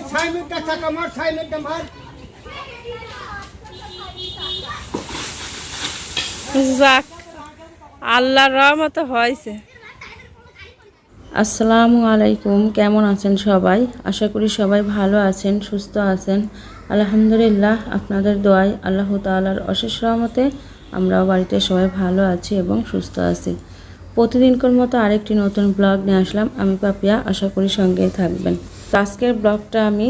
এই ছাই মিটটা চাকা মার ছাই মিটটা মার। যাক আল্লাহর রহমত হয়েছে। আসসালামু আলাইকুম কেমন আছেন সবাই? আশা করি সবাই ভালো আছেন সুস্থ আছেন। আলহামদুলিল্লাহ আপনাদের দোয়ায় আল্লাহ তাআলার অশেষ রহমতে আমরাও বাড়িতে সবাই ভালো আছি এবং সুস্থ আছি। প্রতিদিনকার মতো আরেকটি নতুন ব্লগ নিয়ে আসলাম। আমি পাপিয়া আশা করি সঙ্গেই থাকবেন। তো আজকের ব্লগটা আমি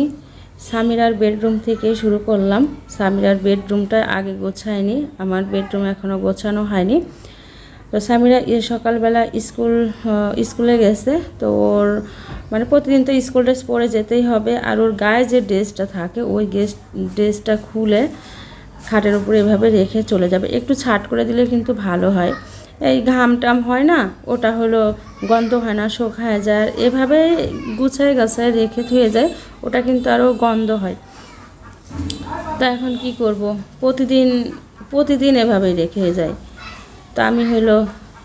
সামিরার বেডরুম থেকে শুরু করলাম। সামিরার বেডরুমটা আগে গোছায়নি, আমার বেডরুম এখনও গোছানো হয়নি। তো সামিরা সকালবেলা স্কুল স্কুলে গেছে, তো ওর মানে প্রতিদিন তো স্কুল ড্রেস পরে যেতেই হবে, আর ওর গায়ে যে ড্রেসটা থাকে, ওই ড্রেস ড্রেসটা খুলে খাটের উপরে এভাবে রেখে চলে যাবে। একটু ছাট করে দিলে কিন্তু ভালো হয়। এই ঘাম টাম হয় না, ওটা হলো গন্ধ হয় না শোকায় যায়। এভাবে গুছায় গাছায় রেখে ধুয়ে যায়, ওটা কিন্তু আরও গন্ধ হয়। তা এখন কি করব? প্রতিদিন প্রতিদিন এভাবেই রেখে যায়। তা আমি হলো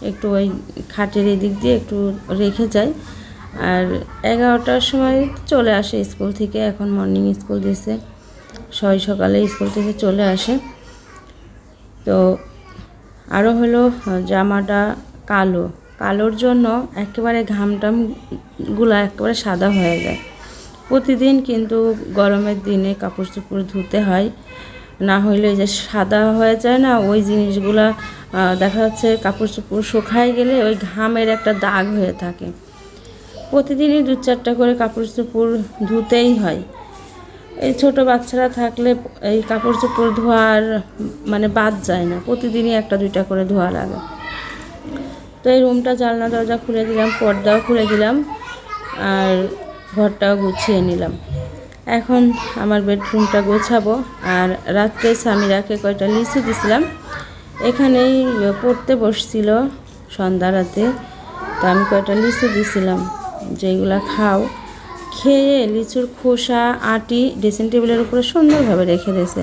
একটু ওই খাটের এদিক দিয়ে একটু রেখে যাই। আর এগারোটার সময় চলে আসে স্কুল থেকে, এখন মর্নিং স্কুল দিয়েছে ছয় সকালে স্কুল থেকে চলে আসে। তো আরও হলো জামাটা কালো। কালোর জন্য একেবারে ঘামটামগুলা একেবারে সাদা হয়ে যায়। প্রতিদিন কিন্তু গরমের দিনে কাপড় চোপড় ধুতে হয়। না হইলে যে সাদা হয়ে যায় না, ওই জিনিসগুলা দেখা যাচ্ছে কাপড় চোপড় শুকায় গেলে ওই ঘামের একটা দাগ হয়ে থাকে। প্রতিদিনই দু চারটা করে কাপড় চোপড় ধুতেই হয়। এই ছোট বাচ্চারা থাকলে এই কাপড় চোপড় ধোয়ার মানে বাদ যায় না। প্রতিদিনই একটা, দুইটা করে ধোয়া লাগে। তো এই রুমটা জানলা, দরজা খুলে দিলাম, পর্দাও খুলে দিলাম, আর ঘরটাও গুছিয়ে নিলাম। এখন আমার বেডরুমটা গোছাবো, আর রাত্রে স্বামীরাকে কয়টা লিচু দিছিলাম, এখানেই পড়তে বসছিল সন্ধ্যা রাতে। তো আমি কয়টা লিচু দিছিলাম, যেগুলা খাও। খেয়ে লিচুর খোসা, আটি ড্রেসিং টেবিলের উপরে সুন্দরভাবে রেখে দিয়েছে।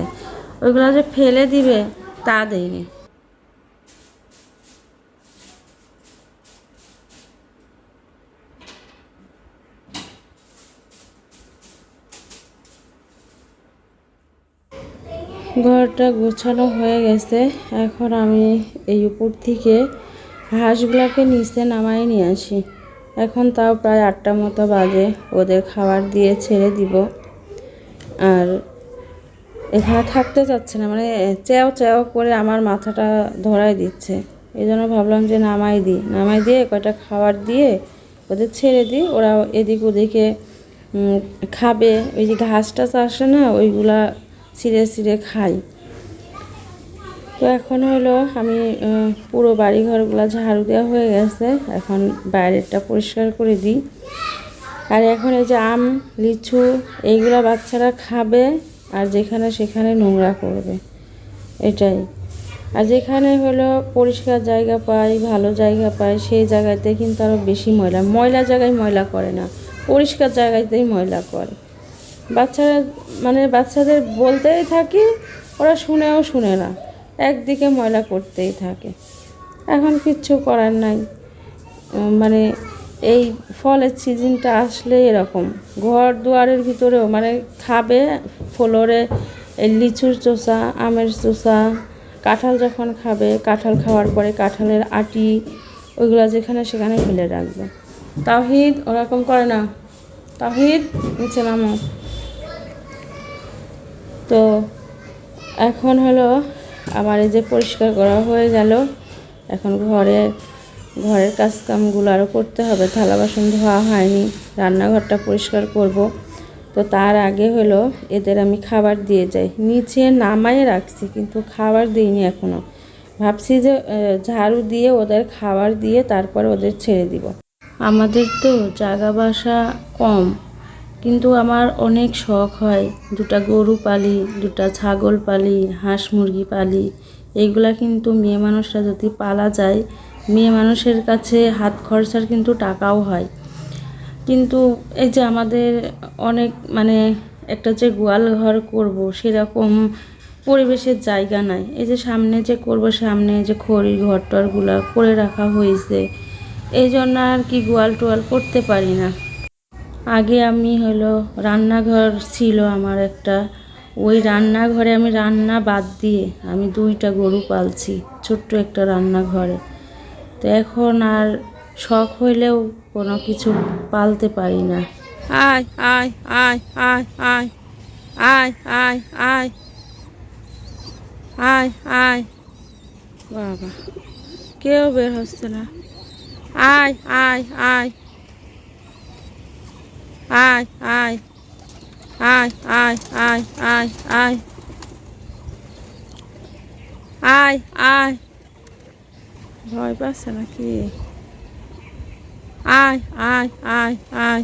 ওইগুলো যে ফেলে দিবে, তা দেয়নি। ঘরটা গোছানো হয়ে গেছে। এখন আমি এই উপর থেকে হাঁসগুলোকে নিচে নামাই নিয়ে আসি। এখন তাও প্রায় আটটা মতো বাজে। ওদের খাবার দিয়ে ছেড়ে দিব। আর এখানে থাকতে চাচ্ছে না মানে চেয়াও চেয়াও করে আমার মাথাটা ধরাই দিচ্ছে। এই জন্য ভাবলাম যে নামাই দিই। নামাই দিয়ে কয়টা খাবার দিয়ে ওদের ছেড়ে দিই। ওরা এদিক ওদিকে খাবে। ওই যে ঘাস টাস আসে না, ওইগুলা ছিঁড়ে ছিঁড়ে খাই তো এখন হলো আমি পুরো বাড়ি ঘরগুলো ঝাড়ু দেওয়া হয়ে গেছে। এখন বাইরেরটা পরিষ্কার করে দিই। আর এখন এই যে আম, লিচু এইগুলো বাচ্চারা খাবে আর যেখানে সেখানে নোংরা করবে। এটাই। আর যেখানে হলো পরিষ্কার জায়গা পাই, ভালো জায়গা পাই, সেই জায়গাতে কিন্তু আরও বেশি ময়লা। ময়লা জায়গায় ময়লা করে না, পরিষ্কার জায়গাতেই ময়লা করে। বাচ্চারা মানে বাচ্চাদের বলতেই থাকি, ওরা শুনেও শুনে না। একদিকে ময়লা করতেই থাকে। এখন কিচ্ছু করার নাই। মানে এই ফলের সিজনটা আসলে এরকম। ঘর দুয়ারের ভিতরেও মানে খাবে ফ্লোরে লিচুর চোষা, আমের চোষা, কাঁঠাল যখন খাবে, কাঁঠাল খাওয়ার পরে কাঁঠালের আটি, ওইগুলো যেখানে সেখানে ফেলে রাখবে। তাহিদ ওরকম করে না। তাহিদ নিচে নামো। তো এখন হলো আমার এই যে পরিষ্কার করা হয়ে গেল। এখন ঘরে, ঘরের কাজকামগুলো আরও করতে হবে। থালা বাসন ধোয়া হয়নি, রান্নাঘরটা পরিষ্কার করব। তো তার আগে হলো এদের আমি খাবার দিয়ে যাই। নিচে নামায়ে রাখছি, কিন্তু খাবার দিইনি এখনও ভাবছি যে ঝাড়ু দিয়ে ওদের খাবার দিয়ে তারপর ওদের ছেড়ে দিব। আমাদের তো জায়গা বাসা কম। কিন্তু আমার অনেক শখ হয়। দুটা গরু পালি, দুটা ছাগল পালি, হাঁস মুরগি পালি। এইগুলা কিন্তু মেয়ে মানুষরা যদি পালা যায়, মেয়ে মানুষের কাছে হাত খরচার কিন্তু টাকাও হয়। কিন্তু এই যে আমাদের অনেক মানে একটা যে গোয়াল ঘর করব, সেরকম পরিবেশের জায়গা নাই। এই যে সামনে যে করব সামনে যে খড়ি ঘর টরগুলো করে রাখা হয়েছে, এই জন্য আর কি গোয়াল টোয়াল করতে পারি না। আগে আমি হলো রান্নাঘর ছিল আমার একটা। ওই রান্নাঘরে আমি রান্না বাদ দিয়ে আমি দুইটা গরু পালছি, ছোট্ট একটা রান্নাঘরে। তো এখন আর শখ হইলেও কোনো কিছু পালতে পারি না। আয় আয় আয় আয় আয় আয় আয় আয় আয় আয়। বাবা, কেউ বের হচ্ছে না। আয় আয় আয়। আয় আয় আয় আয় আয় আয় আয় আয় আয় ভয় পাচ্ছে নাকি আয় আয় আয় আয়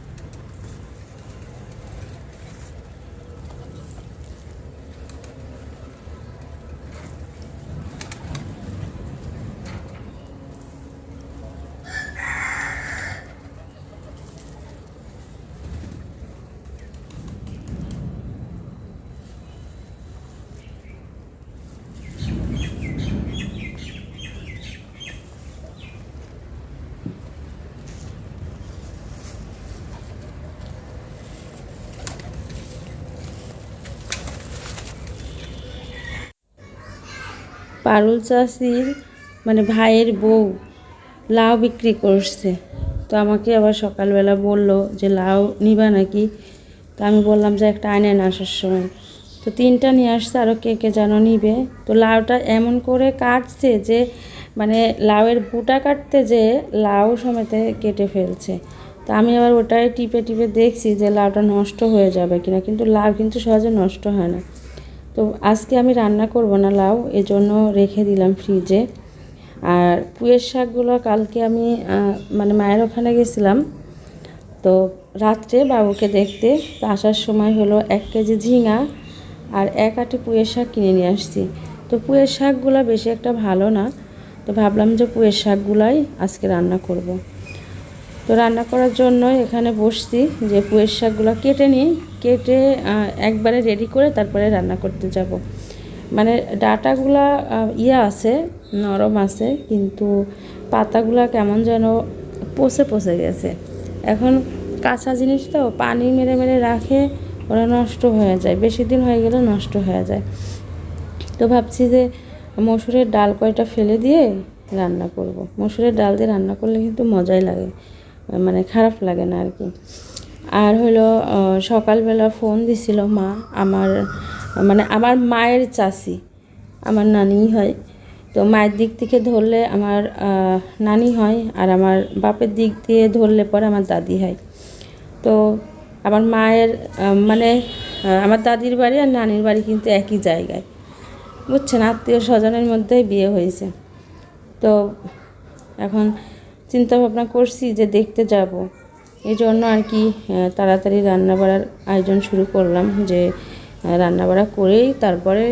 পারুল চাষির মানে ভাইয়ের বউ লাউ বিক্রি করছে। তো আমাকে আবার সকালবেলা বলল যে, লাউ নিবা নাকি? তো আমি বললাম যে, একটা আনেন আসার সময়। তো তিনটা নিয়ে আসছে আরও কে কে যেন নিবে। তো লাউটা এমন করে কাটছে যে মানে লাউয়ের বুটা কাটতে যে লাউ সমেতে কেটে ফেলছে। তো আমি আবার ওটাই টিপে টিপে দেখছি যে, লাউটা নষ্ট হয়ে যাবে কিনা। কিন্তু লাউ কিন্তু সহজে নষ্ট হয় না। তো আজকে আমি রান্না করব না লাউ, এজন্য রেখে দিলাম ফ্রিজে। আর পুঁয়ের শাকগুলো কালকে আমি মানে মায়ের ওখানে গেছিলাম। তো রাত্রে বাবুকে দেখতে, তো আসার সময় হলো এক কেজি ঝিঙা আর এক আটি পুয়ের শাক কিনে নিয়ে আসছি। তো পুঁয়ের শাকগুলো বেশি একটা ভালো না, তো ভাবলাম যে পুয়ের শাকগুলাই আজকে রান্না করব। তো রান্না করার জন্য এখানে বসছি যে পুঁয়ের শাকগুলো কেটে নিই, কেটে একবারে রেডি করে তারপরে রান্না করতে যাব। মানে ডাটাগুলা ইয়ে আছে, নরম আছে, কিন্তু পাতাগুলা কেমন যেন পচে পচে গেছে। এখন কাঁচা জিনিস তো, পানি মেরে মেরে রাখে, ওরা নষ্ট হয়ে যায়। বেশি দিন হয়ে গেলে নষ্ট হয়ে যায়। তো ভাবছি যে মসুরের ডাল কয়টা ফেলে দিয়ে রান্না করব। মসুরের ডাল দিয়ে রান্না করলে কিন্তু মজাই লাগে। মানে খারাপ লাগে না আর কি আর হলো সকালবেলা ফোন দিছিল মা, আমার মানে আমার মায়ের চাষি আমার নানি হয়। তো মায়ের দিক থেকে ধরলে আমার নানি হয় আর আমার বাপের দিক দিয়ে ধরলে পরে আমার দাদি হয়। তো আমার মায়ের মানে আমার দাদির বাড়ি আর নানির বাড়ি কিন্তু একই জায়গায়। বুঝছেন? আত্মীয় স্বজনের মধ্যেই বিয়ে হয়েছে। তো এখন চিন্তা ভাবনা করছি যে দেখতে যাব। এই জন্য আর কি তাড়াতাড়ি রান্না বাড়ার আয়োজন শুরু করলাম যে আহ, রান্না বাড়া করেই তারপরে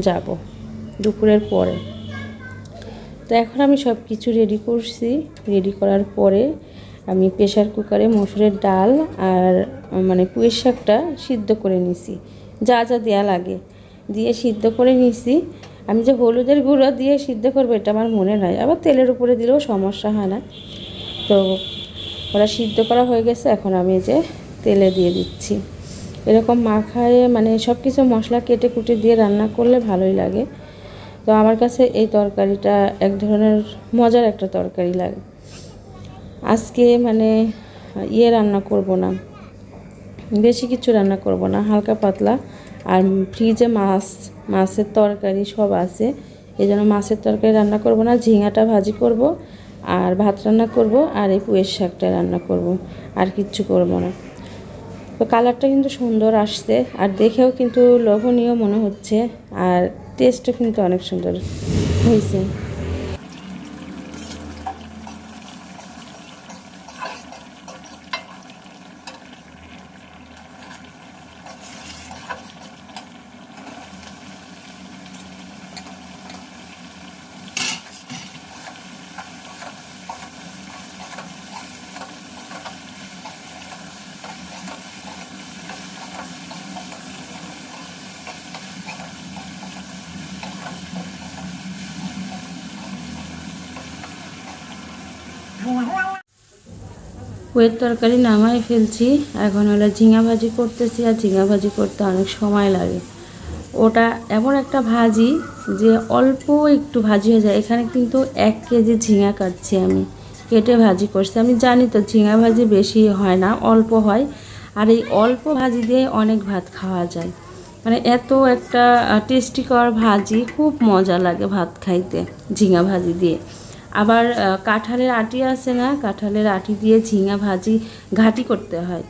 যাব দুপুরের পরে। তো এখন আমি সব কিছু রেডি করছি। রেডি করার পরে আমি প্রেশার কুকারে মসুরের ডাল আর মানে পুঁয়ের শাকটা সিদ্ধ করে নিছি। যা যা দেয়া লাগে। দিয়ে সিদ্ধ করে নিছি। আমি যে হলুদের গুঁড়ো দিয়ে সিদ্ধ করব, এটা আমার মনে নাই। আবার তেলের উপরে দিলেও সমস্যা হয় না। তো ওরা সিদ্ধ করা হয়ে গেছে, এখন আমি যে তেলে দিয়ে দিচ্ছি। এরকম মাখায় মানে সব কিছু মশলা কেটে কুটে দিয়ে রান্না করলে ভালোই লাগে। তো আমার কাছে এই তরকারিটা এক ধরনের মজার একটা তরকারি লাগে। আজকে মানে ইয়ে রান্না করব না, বেশি কিছু রান্না করব না, হালকা পাতলা। আর ফ্রিজে মাছ, মাছের তরকারি সব আছে। এই জন্য মাছের তরকারি রান্না করব না, ঝিঙাটা ভাজি করব, আর ভাত রান্না করব, আর এই পুয়ের শাকটা রান্না করব, আর কিচ্ছু করব না। তো কালারটা কিন্তু সুন্দর আসছে, আর দেখেও কিন্তু লোভনীয় মনে হচ্ছে, আর টেস্টও কিন্তু অনেক সুন্দর হয়েছে। পুয়ের তরকারি নামাই ফেলছি। এখন হলো ঝিঙা ভাজি করতেছি আর ঝিঙা ভাজি করতে অনেক সময় লাগে। ওটা এমন একটা ভাজি যে অল্প একটু ভাজি হয়ে যায়। এখানে কিন্তু এক কেজি ঝিঙা কাটছি আমি। কেটে ভাজি করছি। আমি জানি তো ঝিঙা ভাজি বেশি হয় না, অল্প হয়। আর এই অল্প ভাজি দিয়ে অনেক ভাত খাওয়া যায়। মানে এত একটা টেস্টিকর ভাজি, খুব মজা লাগে ভাত খাইতে ঝিঙা ভাজি দিয়ে। আবার কাঁঠালের আটি আছে না? কাঁঠালের আটি দিয়ে ঝিঙা ভাজি ঘাটি করতে হয়।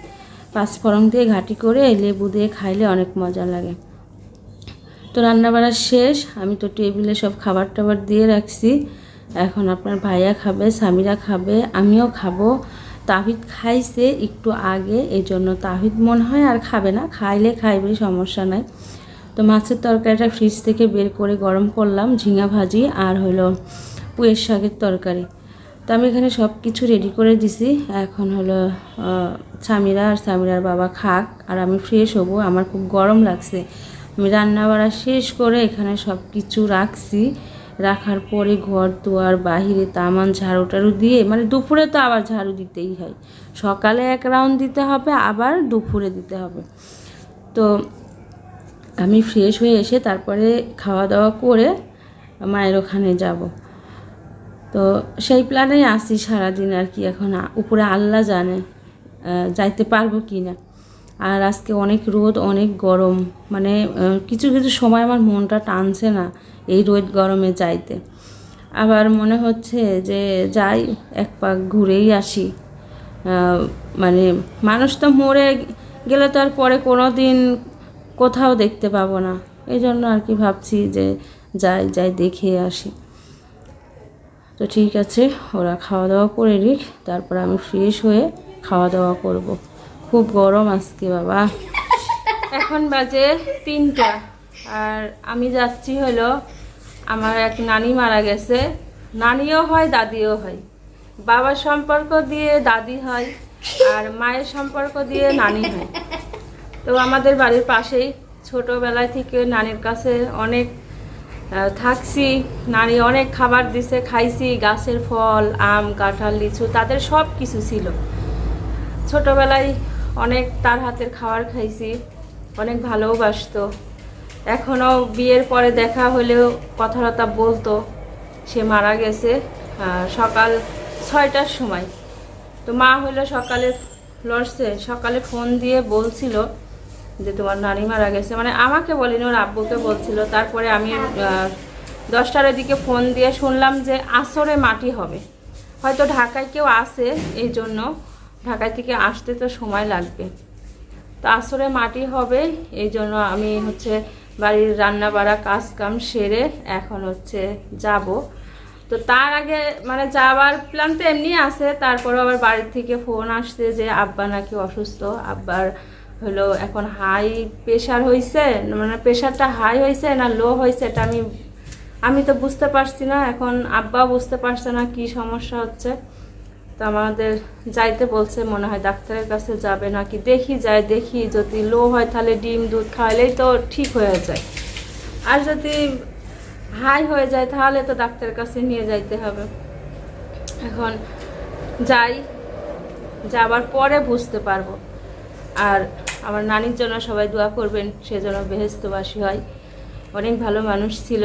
পাঁচফোড়ন দিয়ে ঘাটি করে লেবু দিয়ে খাইলে অনেক মজা লাগে। তো রান্নাবাড়া শেষ। আমি তো টেবিলে সব খাবার টাবার দিয়ে রাখছি। এখন আপনার ভাইয়া খাবে স্বামীরা খাবে, আমিও খাব। তাহিদ খাইছে একটু আগে এই জন্য তাহিদ মনে হয় আর খাবে না। খাইলে খাইবে, সমস্যা নাই। তো মাছের তরকারিটা ফ্রিজ থেকে বের করে গরম করলাম, ঝিঙা ভাজি আর হলো পুঁয়ের শাকের তরকারি। তো আমি এখানে সব কিছু রেডি করে দিছি। এখন হলো স্বামীরা আর স্বামীরার বাবা খাক, আর আমি ফ্রেশ হব। আমার খুব গরম লাগছে। আমি রান্না বাড়া শেষ করে এখানে সব কিছু রাখছি। রাখার পরে ঘর দুয়ার, বাহিরে তামান ঝাড়ু টাড়ু দিয়ে মানে দুপুরে তো আবার ঝাড়ু দিতেই হয়। সকালে এক রাউন্ড দিতে হবে, আবার দুপুরে দিতে হবে। তো আমি ফ্রেশ হয়ে এসে তারপরে খাওয়া দাওয়া করে মায়ের ওখানে যাব। তো সেই প্ল্যানেই আসি সারাদিন আর কি এখন। উপরে আল্লাহ জানে যাইতে পারব কি না। আর আজকে অনেক রোদ, অনেক গরম। মানে কিছু কিছু সময় আমার মনটা টানছে না এই রোদ গরমে যাইতে। আবার মনে হচ্ছে যে যাই, এক পাক ঘুরেই আসি। মানে মানুষ তো মরে গেলে তো আর পরে কোনো দিন কোথাও দেখতে পাবো না। এই জন্য আর কি ভাবছি যে যাই যাই দেখে আসি। তো ঠিক আছে, ওরা খাওয়া দাওয়া করে নিক, তারপর আমি ফ্রেশ হয়ে খাওয়া দাওয়া করব। খুব গরম আজকে, বাবা। এখন বাজে তিনটা, আর আমি যাচ্ছি হলো, আমার এক নানি মারা গেছে। নানিও হয়, দাদিও হয়। বাবার সম্পর্ক দিয়ে দাদি হয়, আর মায়ের সম্পর্ক দিয়ে নানি হয়। তো আমাদের বাড়ির পাশেই, ছোটোবেলায় থেকে নানির কাছে অনেক থাকছি। নারী অনেক খাবার দিছে, খাইছি। গাছের ফল, আম, কাঁঠাল, লিচু, তাদের সব কিছু ছিল। ছোটোবেলায় অনেক তার হাতের খাবার খাইছি, অনেক ভালোবাসতো এখনও বিয়ের পরে দেখা হলেও কথাবার্তা বলতো, সে মারা গেছে সকাল ছয়টার সময়। তো মা হলো সকালে লড়ছে, সকালে ফোন দিয়ে বলছিল যে তোমার নানি মারা গেছে। মানে আমাকে বলিনি, ওর আব্বুকে বলছিল। তারপরে আমি দশটার দিকে ফোন দিয়ে শুনলাম যে আসরে মাটি হবে। হয়তো ঢাকায় কেউ আসে এই জন্য। ঢাকায় থেকে আসতে তো সময় লাগবে। তো আসরে মাটি হবে, এই জন্য আমি হচ্ছে বাড়ির রান্না বাড়া কাজ কাম সেরে এখন হচ্ছে যাব। তো তার আগে মানে যাওয়ার প্ল্যান তো এমনি আছে। তারপরে আবার বাড়ির থেকে ফোন আসছে যে আব্বা নাকি অসুস্থ। আব্বার হলো এখন হাই প্রেশার হয়েছে মানে প্রেশারটা হাই হয়েছে না লো হয়েছে এটা আমি আমি তো বুঝতে পারছি না, এখন আব্বা বুঝতে পারছে না কি সমস্যা হচ্ছে। তো আমাদের যাইতে বলছে, মনে হয় ডাক্তারের কাছে যাবে নাকি, দেখি যায়, দেখি যদি লো হয় তাহলে ডিম, দুধ খাওয়ালেই তো ঠিক হয়ে যায়। আর যদি হাই হয়ে যায় তাহলে তো ডাক্তারের কাছে নিয়ে যাইতে হবে। এখন যাই, যাবার পরে বুঝতে পারব। আর আমার নানির জন্য সবাই দোয়া করবেন, সে যেন বেহেস্তবাসী হয়। অনেক ভালো মানুষ ছিল,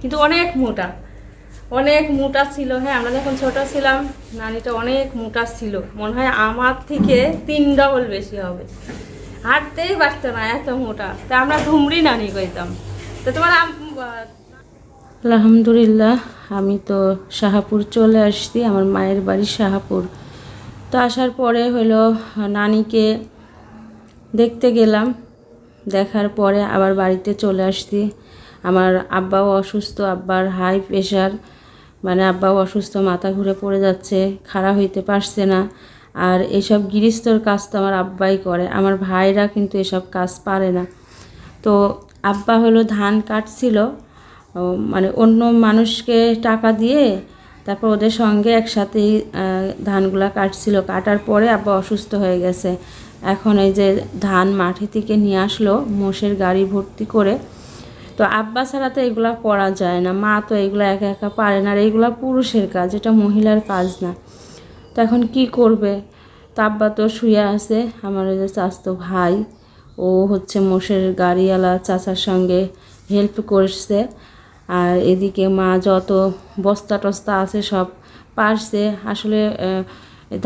কিন্তু অনেক মোটা। অনেক মোটা ছিল হ্যাঁ আমরা যখন ছোট ছিলাম, নানিটা অনেক মোটা ছিল। মনে হয় আমার থেকে তিন ডবল বেশি হবে। হাঁটতেই পারতো না এত মোটা। তা আমরা ধুমরি নানি কইতাম। তো তোমার আলহামদুলিল্লাহ, আমি তো শাহাপুর চলে আসছি, আমার মায়ের বাড়ি শাহাপুর। তো আসার পরে হলো নানিকে দেখতে গেলাম। দেখার পরে আবার বাড়িতে চলে আসছি। আমার আব্বাও অসুস্থ, আব্বার হাই প্রেশার মানে আব্বাও অসুস্থ, মাথা ঘুরে পড়ে যাচ্ছে, খাড়া হইতে পারছে না। আর এসব গিরিস্তর কাজ তো আমার আব্বাই করে, আমার ভাইরা কিন্তু এসব কাজ পারে না। তো আব্বা হলো ধান কাটছিল মানে অন্য মানুষকে টাকা দিয়ে তারপর ওদের সঙ্গে একসাথেই ধানগুলা কাটছিল। কাটার পরে আব্বা অসুস্থ হয়ে গেছে। এখন এই যে ধান মাঠে থেকে নিয়ে আসলো, মোষের গাড়ি ভর্তি করে। তো আব্বা ছাড়া তো এগুলা করা যায় না। মা তো এগুলো একা একা পারে না, আর এগুলা পুরুষের কাজ, এটা মহিলার কাজ না। তো এখন কি করবে? তো আব্বা তো শুয়ে আছে, আমার যে চাস্তো ভাই, ও হচ্ছে মোষের গাড়িওয়ালা চাচার সঙ্গে হেল্প করছে। আর এদিকে মা যত বস্তা টস্তা আছে সব পারছে। আসলে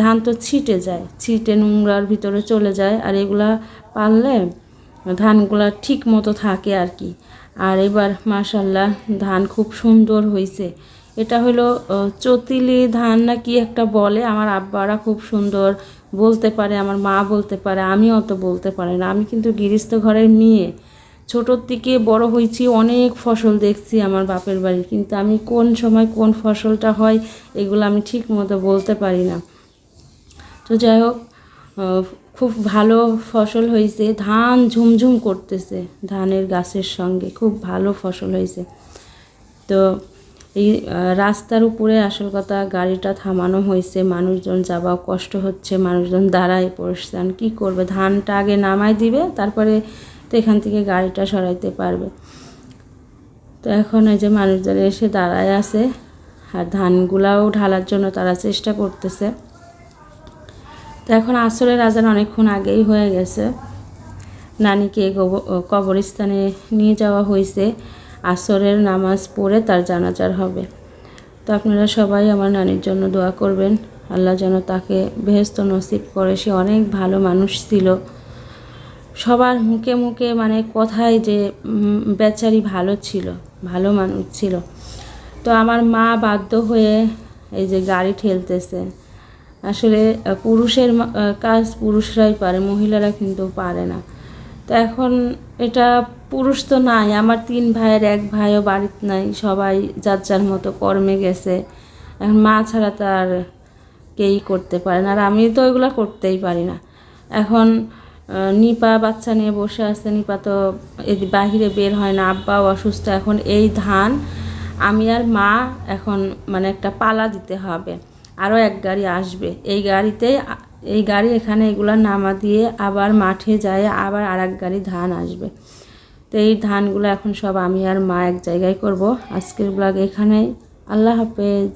ধান তো ছিটে যায়, ছিটে নোংরার ভিতরে চলে যায়, আর এগুলা পারলে ধানগুলা ঠিক মতো থাকে আর কি। আর এবার মাশাল্লাহ ধান খুব সুন্দর হয়েছে এটা হলো চতিলি ধান না কি একটা বলে, আমার আব্বারা খুব সুন্দর বলতে পারে, আমার মা বলতে পারে আমি অত বলতে পারি না। আমি কিন্তু গৃহস্থ ঘরের মেয়ে। ছোটোর থেকে বড় হয়েছি অনেক ফসল দেখছি আমার বাপের বাড়ি কিন্তু আমি কোন সময় কোন ফসলটা হয়, এগুলো আমি ঠিক মতো বলতে পারি না। তো যাই হোক খুব ভালো ফসল হয়েছে। ধান ঝুমঝুম করতেছে ধানের গাছের সঙ্গে, খুব ভালো ফসল হয়েছে। তো এই রাস্তার উপরে আসল কথা, গাড়িটা থামানো হয়েছে, মানুষজন যাওয়া কষ্ট হচ্ছে, মানুষজন দাঁড়ায় পড়ছেন। কী করবে? ধানটা আগে নামাই দিবে, তারপরে তো এখান থেকে গাড়িটা সরাইতে পারবে। তো এখন এই যে মানুষজন এসে দাঁড়ায় আছে, আর ধানগুলাও ঢালার জন্য তারা চেষ্টা করতেছে। তো এখন আসরের আজান অনেকক্ষণ আগেই হয়ে গেছে। নানিকে কবরস্থানে নিয়ে যাওয়া হয়েছে। আসরের নামাজ পড়ে তার জানাজার হবে। তো আপনারা সবাই আমার নানির জন্য দোয়া করবেন। আল্লাহ যেন তাকে বেহেস্ত নসিব করে। সে অনেক ভালো মানুষ ছিল। সবার মুখে মুখে মানে কথায় যে বেচারি ভালো ছিল, ভালো মানুষ ছিল। তো আমার মা বাধ্য হয়ে এই যে গাড়ি ঠেলতেছে। আসলে পুরুষের কাজ পুরুষরাই পারে, মহিলারা কিন্তু পারে না। তো এখন এটা পুরুষ তো নাই, আমার তিন ভাইয়ের এক ভাইও বাড়িতে নাই, সবাই যার যার মতো কর্মে গেছে। এখন মা ছাড়া তো আর কেই করতে পারে না, আর আমি তো ওইগুলো করতেই পারি না। এখন নিপা বাচ্চা নিয়ে বসে আছে, নিপা তো এদি, বাহিরে বের হয় না, আব্বাও অসুস্থ। এখন এই ধান আমি আর মা এখন মানে একটা পালা দিতে হবে। আরও এক গাড়ি আসবে। এই গাড়িতেই এই গাড়ি এখানে এগুলো নামা দিয়ে আবার মাঠে যায়, আবার আর এক গাড়ি ধান আসবে। তো এই ধানগুলো এখন সব আমি আর মা এক জায়গায় করব। আজকের ব্লগ এখানেই। আল্লাহ হাফেজ।